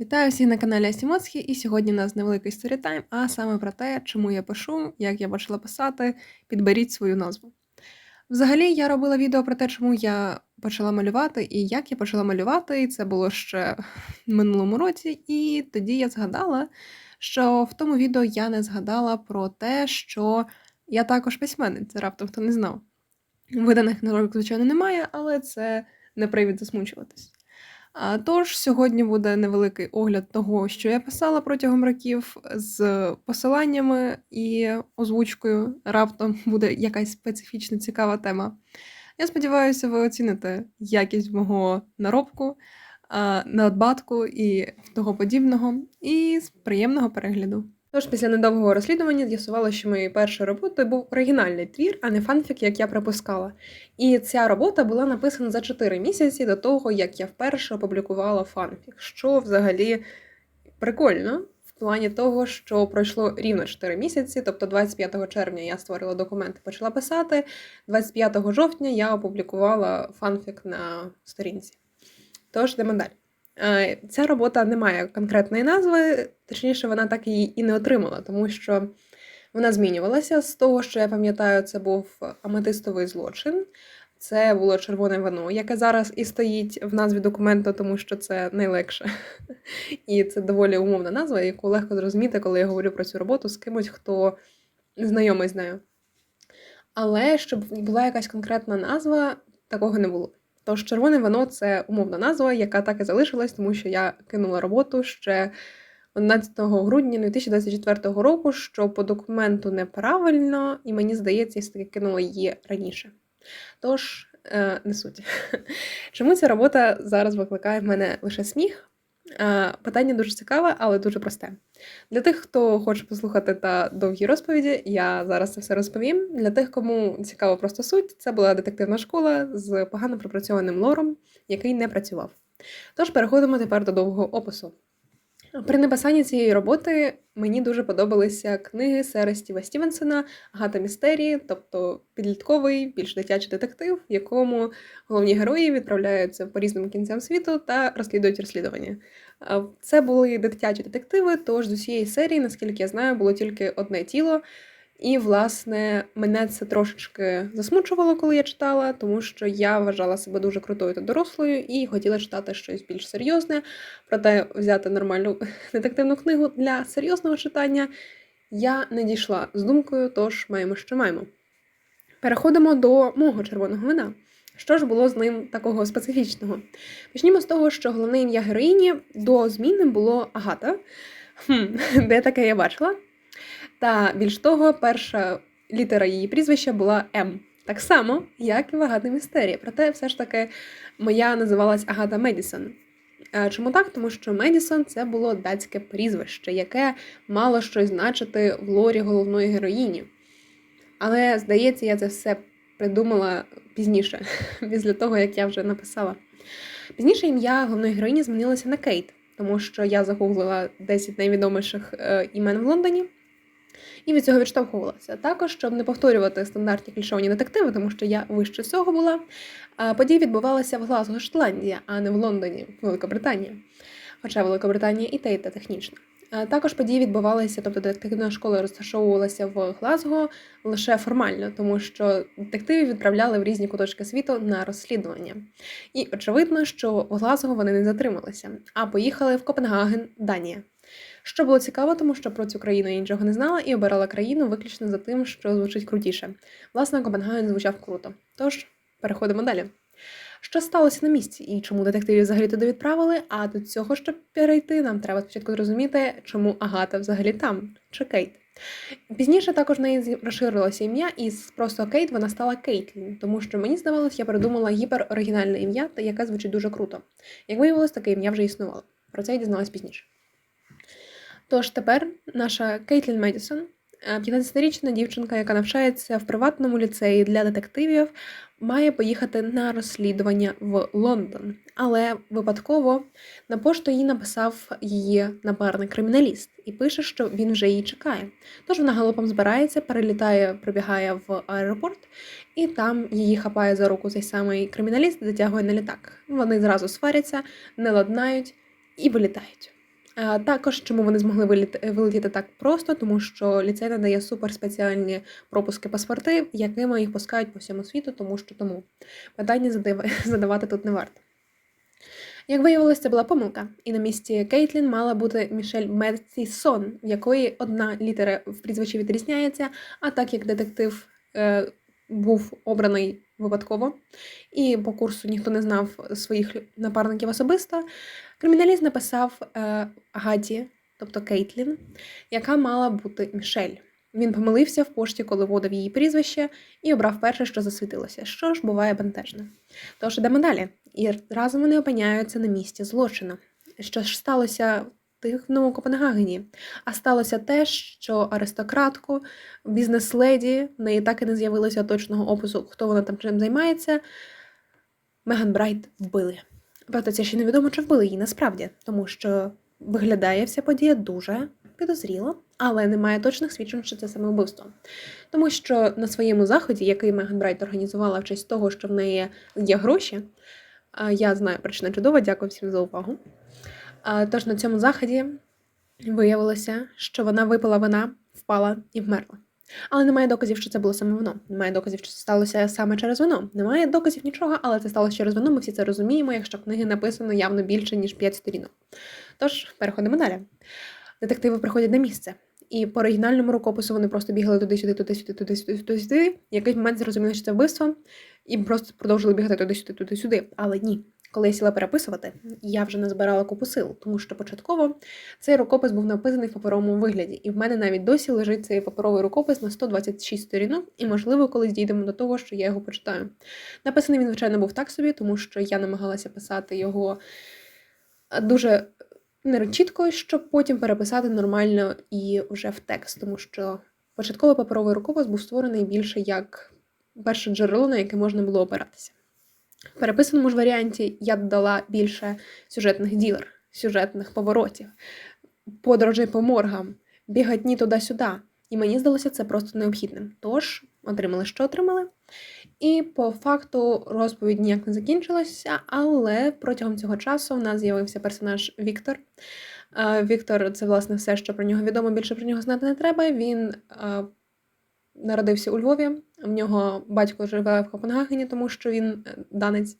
Вітаю всіх на каналі Асімоцхі, і сьогодні у нас невеликий сторітайм, а саме про те, чому я пишу, як я почала писати, підберіть свою назву. Взагалі, я робила відео про те, чому я почала малювати, і як я почала малювати, і це було ще в минулому році, і тоді я згадала, що в тому відео я не згадала про те, що я також письменниця, раптом хто не знав. Виданих книжок, звичайно, немає, але це не привід засмучуватись. Тож сьогодні буде невеликий огляд того, що я писала протягом років з посиланнями і озвучкою. Раптом буде якась специфічна цікава тема. Я сподіваюся, ви оціните якість мого наробку, надбатку і того подібного, і з приємного перегляду. Тож, після недовгого розслідування з'ясувало, що моєю першою роботою був оригінальний твір, а не фанфік, як я припускала. І ця робота була написана за 4 місяці до того, як я вперше опублікувала фанфік, що взагалі прикольно. В плані того, що пройшло рівно 4 місяці, тобто 25 червня я створила документ і почала писати. 25 жовтня я опублікувала фанфік на сторінці. Тож, йдемо далі. Е, Ця робота не має конкретної назви, точніше, вона так її і не отримала, тому що вона змінювалася. З того, що я пам'ятаю, це був аметистовий злочин. Це було червоне вино, яке зараз і стоїть в назві документу, тому що це найлегше. І це доволі умовна назва, яку легко зрозуміти, коли я говорю про цю роботу з кимось, хто знайомий з нею. Але щоб була якась конкретна назва, такого не було. Тож червоне вино це умовна назва, яка так і залишилась, тому що я кинула роботу ще 11 грудня 2024 року, що по документу неправильно, і мені здається, я все-таки кинула її раніше. Тож, е, не суть. Чому ця робота зараз викликає в мене лише сміх? Е, питання дуже цікаве, але дуже просте. Для тих, хто хоче послухати та довгі розповіді, я зараз це все розповім. Для тих, кому цікава просто суть, це була детективна школа з погано пропрацьованим лором, який не працював. Тож переходимо тепер до довгого опису. При написанні цієї роботи мені дуже подобалися книги Сера Стіва Стівенсона, Агата Містерії, тобто підлітковий, більш дитячий детектив, в якому головні герої відправляються по різним кінцям світу та розслідують розслідування. Це були дитячі детективи, тож з усієї серії, наскільки я знаю, було тільки одне тіло. І, власне, мене це трошечки засмучувало, коли я читала, тому що я вважала себе дуже крутою та дорослою і хотіла читати щось більш серйозне. Проте взяти нормальну детективну книгу для серйозного читання я не дійшла з думкою, тож маємо, що маємо. Переходимо до мого червоного вина. Що ж було з ним такого специфічного? Почнімо з того, що головне ім'я героїні до зміни було Агата. Хм, Де таке я бачила? Та більш того, перша літера її прізвища була М. Так само, як і в Агати Містерії. Проте, все ж таки, моя називалась Агата Медісон. Чому так? Тому що Медісон це було датське прізвище, яке мало щось значити в лорі головної героїні. Але, здається, я це все придумала пізніше, після того, як я вже написала. Пізніше ім'я головної героїні змінилося на Кейт, тому що я загуглила 10 найвідоміших е, імен в Лондоні і від цього відштовхувалася. Також, щоб не повторювати стандартні клішовані детективи, тому що я вище цього була. Події відбувалися в Глазго, Шотландія, а не в Лондоні, Великобританія. Хоча Великобританія і те, і те технічно. Також події відбувалися, тобто детективна школа розташовувалася в Глазго лише формально, тому що детективів відправляли в різні куточки світу на розслідування. І очевидно, що в Глазго вони не затрималися, а поїхали в Копенгаген, Данія. Що було цікаво, тому що про цю країну я нічого не знала і обирала країну виключно за тим, що звучить крутіше. Власне, Копенгаген звучав круто. Тож, переходимо далі. Що сталося на місці і чому детективів взагалі туди відправили? А до цього, щоб перейти, нам треба спочатку зрозуміти, чому Агата взагалі там, чи Кейт. Пізніше також в неї розширилося ім'я, і з просто Кейт вона стала Кейтлін, тому що мені здавалось, я придумала гіпероригінальне ім'я, яке звучить дуже круто. Як виявилось, таке ім'я вже існувало. Про це я дізналась пізніше. Тож тепер наша Кейтлін Медісон, 15-річна дівчинка, яка навчається в приватному ліцеї для детективів, має поїхати на розслідування в Лондон. Але випадково на пошту їй написав її напарник криміналіст і пише, що він вже її чекає. Тож вона галопом збирається, перелітає, прибігає в аеропорт, і там її хапає за руку цей самий криміналіст, затягує на літак. Вони зразу сваряться, не ладнають і вилітають. Також чому вони змогли вилетіти так просто, тому що ліцей надає суперспеціальні пропуски паспорти, якими їх пускають по всьому світу, тому що тому питання задавати тут не варто. Як виявилось, це була помилка, і на місці Кейтлін мала бути Мішель Мертісон, в якої одна літера в прізвищі відрізняється, а так як детектив е, був обраний випадково, і по курсу ніхто не знав своїх напарників особисто, криміналіст написав е, Агаті, тобто Кейтлін, яка мала бути Мішель. Він помилився в пошті, коли вводив її прізвище, і обрав перше, що засвітилося, що ж буває бентежно. Тож ідемо далі. І разом вони опиняються на місці злочину. Що ж сталося в дивному Копенгагені? А сталося те, що аристократку, бізнес-леді, в неї так і не з'явилося точного опису, хто вона там чим займається. Меган Брайт вбили. Це ще невідомо, чи вбили її насправді, тому що виглядає вся подія дуже підозріло, але немає точних свідчень, що це саме вбивство. Тому що на своєму заході, який Меган Брайт організувала в честь того, що в неї є гроші, я знаю причина чудова, дякую всім за увагу. Тож на цьому заході виявилося, що вона випила вина, впала і вмерла. Але немає доказів, що це було саме воно. Немає доказів, що це сталося саме через вино. Немає доказів нічого, але це сталося через вино. Ми всі це розуміємо, якщо книги написано явно більше, ніж 5 сторінок. Тож, переходимо далі. Детективи приходять на місце. І по оригінальному рукопису вони просто бігали туди-сюди, туди-сюди, туди-сюди, туди-сюди. В якийсь момент зрозуміли, що це вбивство, і просто продовжили бігати туди-сюди, туди-сюди. Але ні. Коли я сіла переписувати, я вже не збирала купу сил, тому що початково цей рукопис був написаний в паперовому вигляді, і в мене навіть досі лежить цей паперовий рукопис на 126 сторінок, і, можливо, колись дійдемо до того, що я його почитаю. Написаний він, звичайно, був так собі, тому що я намагалася писати його дуже не чітко, щоб потім переписати нормально і вже в текст, тому що початковий паперовий рукопис був створений більше як перше джерело, на яке можна було опиратися. В переписаному ж варіанті я додала більше сюжетних ділер, сюжетних поворотів, подорожей по моргам, бігатні туди-сюди. І мені здалося це просто необхідним. Тож, отримали, що отримали. І по факту розповідь ніяк не закінчилася, але протягом цього часу в нас з'явився персонаж Віктор. Е, Віктор це власне все, що про нього відомо. Більше про нього знати не треба. Він е, народився у Львові. В нього батько живе в Копенгагені, тому що він е, данець.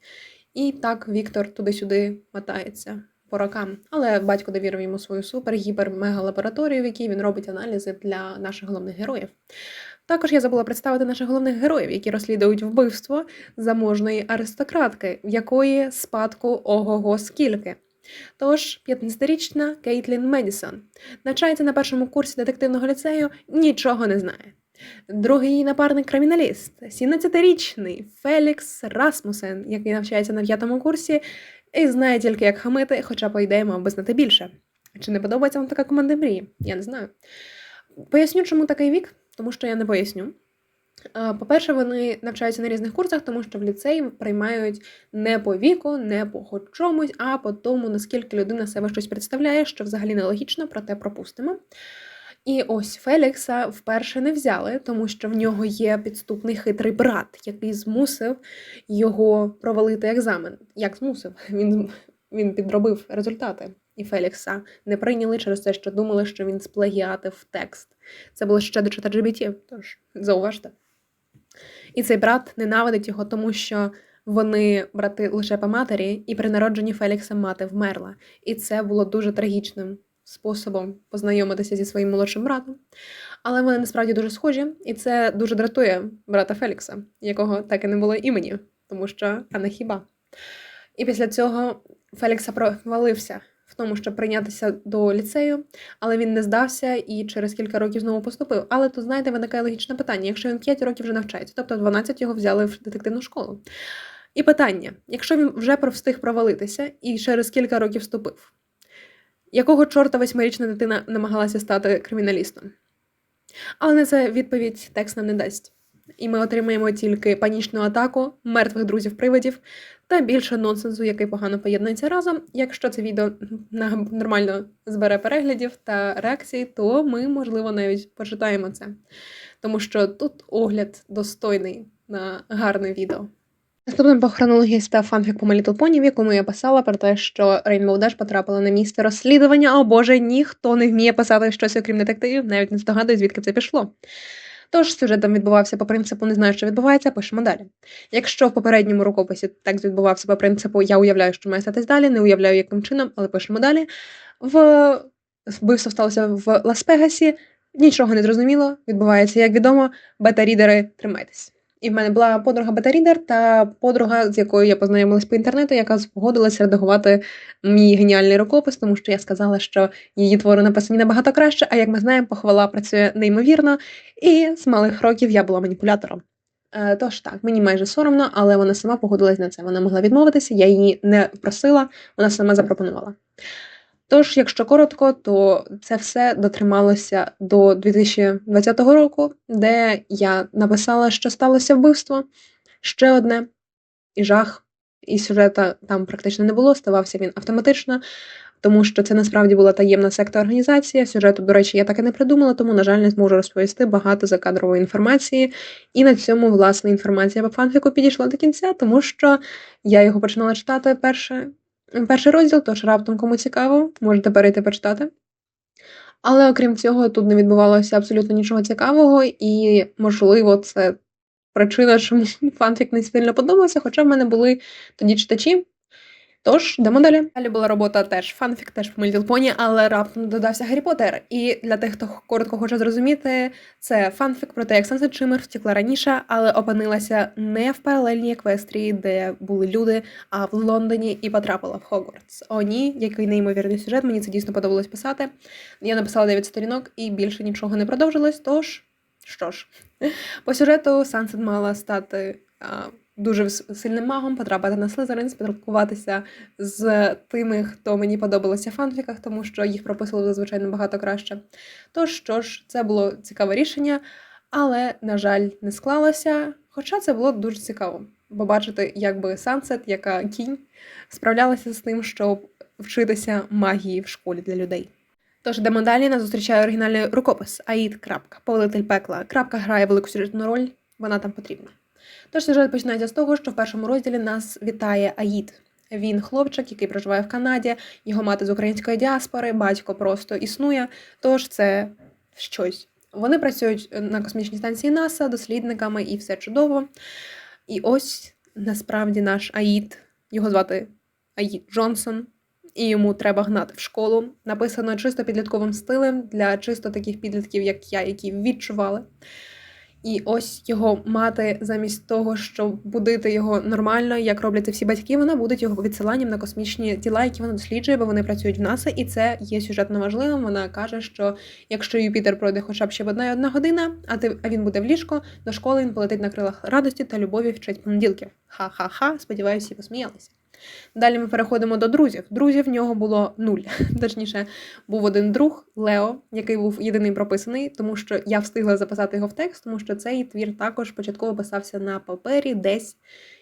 І так Віктор туди-сюди мотається по рокам. Але батько довірив йому свою супер-гіпер-мега-лабораторію, в якій він робить аналізи для наших головних героїв. Також я забула представити наших головних героїв, які розслідують вбивство заможної аристократки, в якої спадку ого-го скільки. Тож, 15-річна Кейтлін Медісон навчається на першому курсі детективного ліцею, нічого не знає. Другий напарник криміналіст, 17-річний Фелікс Расмусен, який навчається на п'ятому курсі і знає тільки, як хамити, хоча, по ідеї, мав би знати більше. Чи не подобається вам така команда мрії? Я не знаю. Поясню, чому такий вік, тому що я не поясню. По-перше, вони навчаються на різних курсах, тому що в ліцеї приймають не по віку, не по чомусь, а по тому, наскільки людина себе щось представляє, що взагалі нелогічно, проте пропустимо. І ось Фелікса вперше не взяли, тому що в нього є підступний хитрий брат, який змусив його провалити екзамен. Як змусив? Він, він підробив результати. І Фелікса не прийняли через те, що думали, що він сплагіатив текст. Це було ще до ChatGPT, тож зауважте. І цей брат ненавидить його, тому що вони брати лише по матері, і при народженні Фелікса мати вмерла. І це було дуже трагічним способом познайомитися зі своїм молодшим братом. Але вони насправді дуже схожі, і це дуже дратує брата Фелікса, якого так і не було імені, тому що а не хіба. І після цього Фелікса провалився в тому, щоб прийнятися до ліцею, але він не здався і через кілька років знову поступив. Але тут, знаєте, виникає логічне питання: якщо він 5 років вже навчається, тобто 12 його взяли в детективну школу. І питання: якщо він вже встиг провалитися і через кілька років вступив, якого чорта восьмирічна дитина намагалася стати криміналістом? Але на це відповідь текст нам не дасть. І ми отримаємо тільки панічну атаку, мертвих друзів-привидів та більше нонсенсу, який погано поєднується разом. Якщо це відео нормально збере переглядів та реакцій, то ми, можливо, навіть почитаємо це. Тому що тут огляд достойний на гарне відео. Наступним по хронології став фанфік по My в якому я писала про те, що Rainbow Dash потрапила на місце розслідування. О боже, ніхто не вміє писати щось окрім детективів, навіть не здогадує, звідки це пішло. Тож сюжет там відбувався по принципу не знаю, що відбувається, пишемо далі. Якщо в попередньому рукописі текст відбувався по принципу я уявляю, що має статись далі, не уявляю, яким чином, але пишемо далі. В вбивство сталося в Лас-Пегасі, нічого не зрозуміло, відбувається, як відомо, бета-рідери, тримайтесь. І в мене була подруга бета-рідер та подруга, з якою я познайомилась по інтернету, яка згодилася редагувати мій геніальний рукопис, тому що я сказала, що її твори написані набагато краще, а як ми знаємо, похвала працює неймовірно, і з малих років я була маніпулятором. Е, Тож так, мені майже соромно, але вона сама погодилась на це. Вона могла відмовитися, я її не просила, вона сама запропонувала. Тож, якщо коротко, то це все дотрималося до 2020 року, де я написала, що сталося вбивство. Ще одне і жах, і сюжета там практично не було, ставався він автоматично, тому що це насправді була таємна секта організація. Сюжету, до речі, я так і не придумала, тому, на жаль, не зможу розповісти багато закадрової інформації. І на цьому, власне, інформація по фанфіку підійшла до кінця, тому що я його починала читати перше. Перший розділ, тож раптом кому цікаво, можете перейти почитати. Але окрім цього, тут не відбувалося абсолютно нічого цікавого, і, можливо, це причина, чому фанфік не сильно подобався, хоча в мене були тоді читачі. Тож, йдемо далі. Далі була робота теж фанфік, теж в Little але раптом додався Гаррі Поттер. І для тих, хто коротко хоче зрозуміти, це фанфік про те, як Санса Чимер втекла раніше, але опинилася не в паралельній еквестрії, де були люди, а в Лондоні і потрапила в Хогвартс. О, ні, який неймовірний сюжет, мені це дійсно подобалось писати. Я написала 9 сторінок і більше нічого не продовжилось. Тож, що ж, по сюжету Сансет мала стати. Дуже сильним магом, потрапити на Слизерин, спілкуватися з тими, хто мені подобалося в фанфіках, тому що їх прописували зазвичай набагато краще. Тож що ж, це було цікаве рішення, але, на жаль, не склалося. Хоча це було дуже цікаво побачити, якби Сансет, яка кінь, справлялася з тим, щоб вчитися магії в школі для людей. Тож йдемо далі, нас зустрічає оригінальний рукопис Аїд. Повелитель пекла. Крапка грає велику сюжетну роль, вона там потрібна. Тож сюжет починається з того, що в першому розділі нас вітає Аїд. Він хлопчик, який проживає в Канаді, його мати з української діаспори, батько просто існує. Тож це щось. Вони працюють на космічній станції НАСА, дослідниками і все чудово. І ось насправді наш Аїд, його звати Аїд Джонсон, і йому треба гнати в школу. Написано чисто підлітковим стилем для чисто таких підлітків, як я, які відчували. І ось його мати, замість того, щоб будити його нормально, як роблять це всі батьки, вона будить його відсиланням на космічні тіла, які вона досліджує, бо вони працюють в НАСА, і це є сюжетно важливим. Вона каже, що якщо Юпітер пройде хоча б ще в одна і одна година, а ти а він буде в ліжко, до школи він полетить на крилах радості та любові вчить понеділків. Ха-ха-ха, сподіваюся, посміялися. Далі ми переходимо до друзів. Друзів в нього було нуль. Точніше, був один друг Лео, який був єдиний прописаний, тому що я встигла записати його в текст, тому що цей твір також початково писався на папері десь,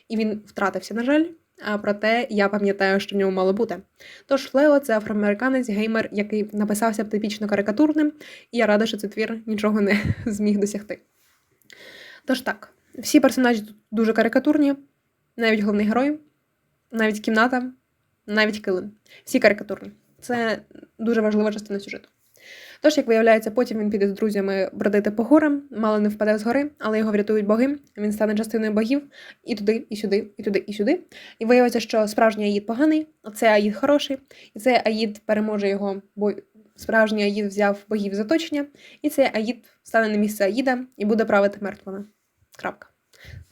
і він втратився, на жаль. А проте я пам'ятаю, що в ньому мало бути. Тож Лео це афроамериканець, геймер, який написався типічно карикатурним, і я рада, що цей твір нічого не зміг досягти. Тож так, всі персонажі тут дуже карикатурні, навіть головний герой навіть кімната, навіть килим. Всі карикатурні. Це дуже важлива частина сюжету. Тож, як виявляється, потім він піде з друзями бродити по горам, мало не впаде з гори, але його врятують боги. Він стане частиною богів і туди, і сюди, і туди, і сюди. І виявиться, що справжній Аїд поганий, а це Аїд хороший, і цей Аїд переможе його, бо справжній Аїд взяв богів з оточення, і цей Аїд стане на місце Аїда і буде правити мертвими. Крапка.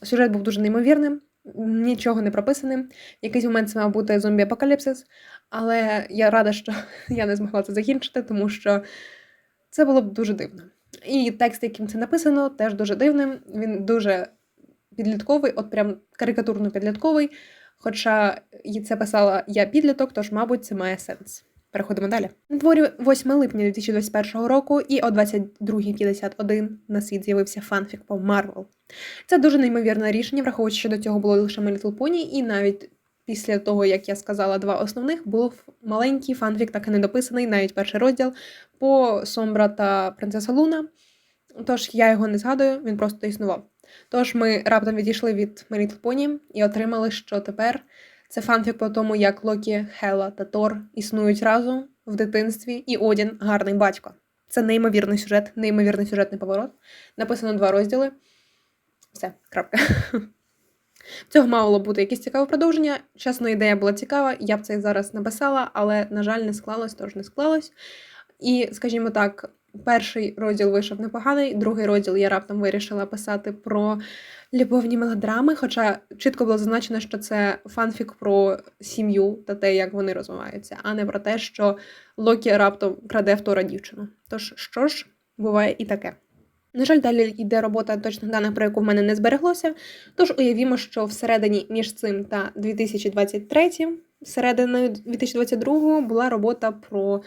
Сюжет був дуже неймовірним нічого не прописаним. Якийсь момент це мав бути зомбі-апокаліпсис, але я рада, що я не змогла це закінчити, тому що це було б дуже дивно. І текст, яким це написано, теж дуже дивним. Він дуже підлітковий, от прям карикатурно підлітковий. Хоча це писала я підліток, тож, мабуть, це має сенс. Переходимо далі. На дворі 8 липня 2021 року, і о 22.51 на світ з'явився фанфік по Марвел. Це дуже неймовірне рішення, враховуючи, що до цього було лише My Little Pony, і навіть після того, як я сказала два основних, був маленький фанфік, так і не дописаний, навіть перший розділ по Сомбра та Принцеса Луна. Тож я його не згадую, він просто існував. Тож ми раптом відійшли від My Little Pony і отримали, що тепер це фанфік по тому, як Локі, Хела та Тор існують разом в дитинстві, і Одін гарний батько. Це неймовірний сюжет, неймовірний сюжетний поворот. Написано два розділи. Все, крапка. Цього мало бути якесь цікаве продовження. Чесно, ідея була цікава, я б це зараз написала, але, на жаль, не склалось, тож не склалось. І, скажімо так, перший розділ вийшов непоганий, другий розділ я раптом вирішила писати про любовні мелодрами, хоча чітко було зазначено, що це фанфік про сім'ю та те, як вони розвиваються, а не про те, що Локі раптом краде в Тора дівчину. Тож, що ж, буває і таке. На жаль, далі йде робота точних даних, про яку в мене не збереглося. Тож уявімо, що всередині між цим та 2023, серединою 2022 була робота про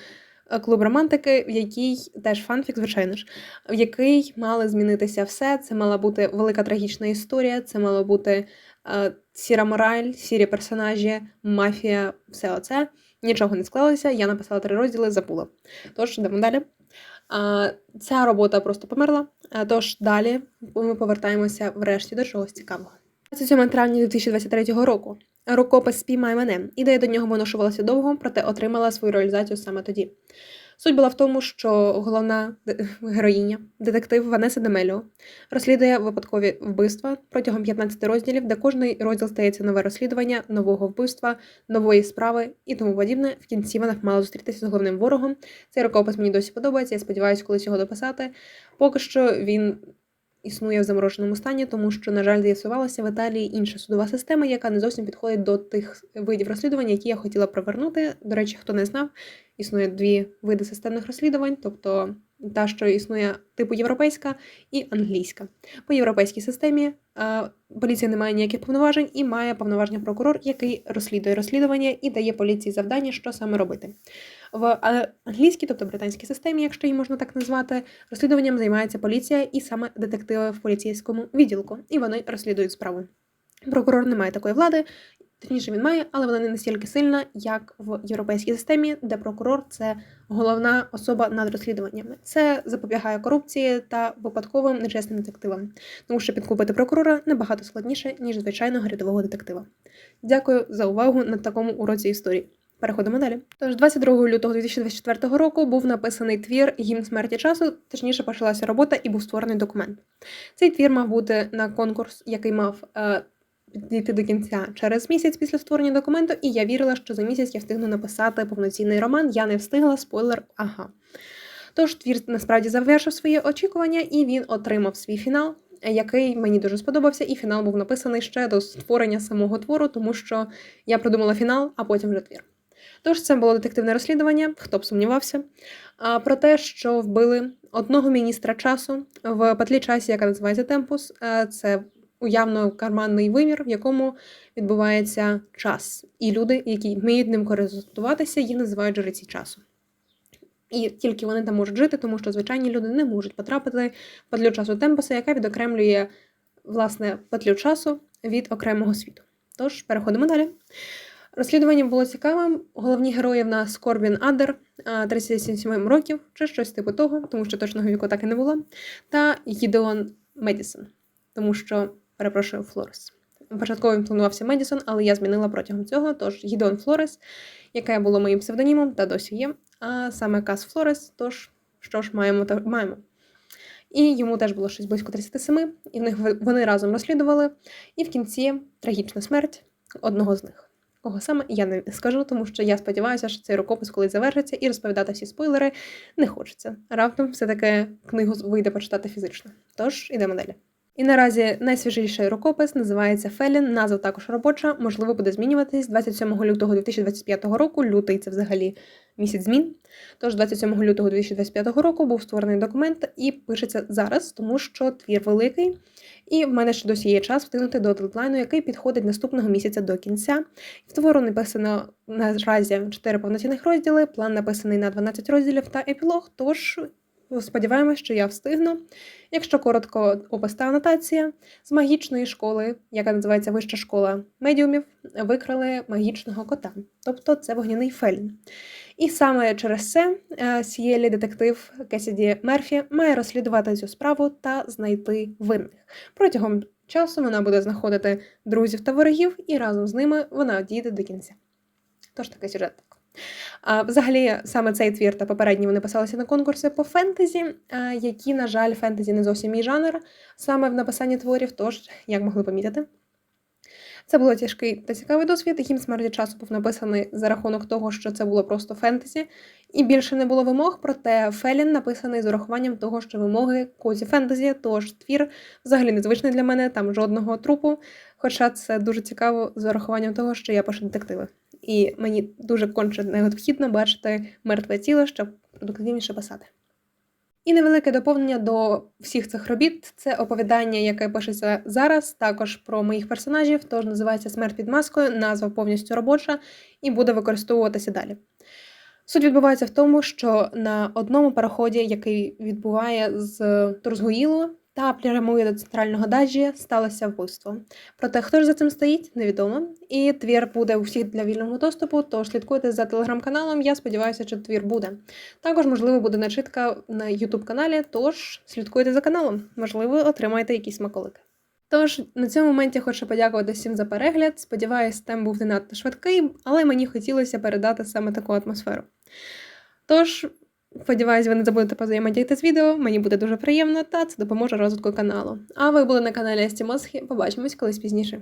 клуб романтики, в якій теж фанфік, звичайно ж, в який мали змінитися все. Це мала бути велика трагічна історія, це мало бути е, сіра мораль, сірі персонажі, мафія, все оце. Нічого не склалося. Я написала три розділи, забула. Тож йдемо далі. А, Ця робота просто померла. Тож далі ми повертаємося врешті до чогось цікавого. 27 травня 2023 року рукопис «Спіймай мене. Ідея до нього виношувалася довго, проте отримала свою реалізацію саме тоді. Суть була в тому, що головна героїня, детектив Ванеса Демеліо, розслідує випадкові вбивства протягом 15 розділів, де кожний розділ стається нове розслідування, нового вбивства, нової справи і тому подібне. В кінці вона мала зустрітися з головним ворогом. Цей рукопис мені досі подобається. Я сподіваюся, колись його дописати. Поки що він існує в замороженому стані, тому що, на жаль, з'ясувалася в Італії інша судова система, яка не зовсім підходить до тих видів розслідувань, які я хотіла провернути. До речі, хто не знав, існує дві види системних розслідувань, тобто та, що існує типу європейська і англійська. По європейській системі е, поліція не має ніяких повноважень і має повноваження прокурор, який розслідує розслідування і дає поліції завдання, що саме робити. В англійській, тобто британській системі, якщо її можна так назвати, розслідуванням займається поліція і саме детективи в поліцейському відділку, і вони розслідують справу. Прокурор не має такої влади, точніше він має, але вона не настільки сильна, як в європейській системі, де прокурор це головна особа над розслідуваннями. Це запобігає корупції та випадковим нечесним детективам, тому що підкупити прокурора набагато складніше, ніж звичайного рядового детектива. Дякую за увагу на такому уроці історії. Переходимо далі. Тож 22 лютого 2024 року був написаний твір Гімн смерті часу, точніше почалася робота і був створений документ. Цей твір мав бути на конкурс, який мав е, дійти до кінця через місяць після створення документу, і я вірила, що за місяць я встигну написати повноцінний роман. Я не встигла, спойлер, ага. Тож твір насправді завершив свої очікування, і він отримав свій фінал, який мені дуже сподобався, і фінал був написаний ще до створення самого твору, тому що я придумала фінал, а потім вже твір. Тож це було детективне розслідування, хто б сумнівався, про те, що вбили одного міністра часу в петлі часі, яка називається Темпус. Е, Це уявно карманний вимір, в якому відбувається час. І люди, які вміють ним користуватися, їх називають жреці часу. І тільки вони там можуть жити, тому що звичайні люди не можуть потрапити в петлю часу Темпуса, яка відокремлює власне петлю часу від окремого світу. Тож переходимо далі. Розслідування було цікавим. Головні герої в нас Корбін Адер, а, 37 років, чи щось типу того, тому що точного віку так і не було. Та Гідеон Медісон, тому що, перепрошую, Флорес. Початково він планувався Медісон, але я змінила протягом цього. Тож Гідеон Флорес, яке було моїм псевдонімом, та досі є. А саме Кас Флорес, тож що ж маємо, та маємо. І йому теж було щось близько 37, і в них вони разом розслідували. І в кінці трагічна смерть одного з них. Кого саме я не скажу, тому що я сподіваюся, що цей рукопис колись завершиться, і розповідати всі спойлери не хочеться. Раптом все-таки книгу вийде почитати фізично. Тож ідемо далі. І наразі найсвіжіший рукопис називається Фелін. Назва також робоча, можливо, буде змінюватись 27 лютого 2025 року. Лютий це взагалі місяць змін. Тож 27 лютого 2025 року був створений документ і пишеться зараз, тому що твір великий. І в мене ще досі є час встигнути до дедлайну, який підходить наступного місяця до кінця. В твору написано наразі 4 повноцінних розділи, план написаний на 12 розділів та епілог. Тож сподіваємось, що я встигну. Якщо коротко, опис та анотація з магічної школи, яка називається Вища школа медіумів, викрали магічного кота, тобто це вогняний фельн. І саме через це е, Сієлі детектив Кесіді Мерфі має розслідувати цю справу та знайти винних. Протягом часу вона буде знаходити друзів та ворогів, і разом з ними вона дійде до кінця. Тож такий сюжет. А, взагалі, саме цей твір та попередні вони писалися на конкурси по фентезі, які, на жаль, фентезі не зовсім мій жанр саме в написанні творів, тож, як могли помітити. Це було тяжкий та цікавий досвід. Гімн смерті часу був написаний за рахунок того, що це було просто фентезі, і більше не було вимог, проте Фелін написаний з урахуванням того, що вимоги козі фентезі, тож твір взагалі незвичний для мене, там жодного трупу. Хоча це дуже цікаво з урахуванням того, що я пишу детективи. І мені дуже конче необхідно бачити мертве тіло, щоб продуктивніше писати. І невелике доповнення до всіх цих робіт це оповідання, яке пишеться зараз, також про моїх персонажів, тож називається Смерть під маскою, назва повністю робоча і буде використовуватися далі. Суть відбувається в тому, що на одному переході, який відбуває з Турзгуїлу та прямує до центрального даджі, сталося вбивство. Проте хто ж за цим стоїть, невідомо. І твір буде у всіх для вільного доступу, тож слідкуйте за телеграм-каналом. Я сподіваюся, що твір буде. Також, можливо, буде начитка на youtube каналі, тож слідкуйте за каналом. Можливо, отримаєте якісь смаколики. Тож на цьому моменті хочу подякувати всім за перегляд. Сподіваюсь, темп був не надто швидкий, але мені хотілося передати саме таку атмосферу. Тож, сподіваюсь, ви не забудете позаємодіяти з відео, мені буде дуже приємно, та це допоможе розвитку каналу. А ви були на каналі Астімосхи? Побачимось колись пізніше.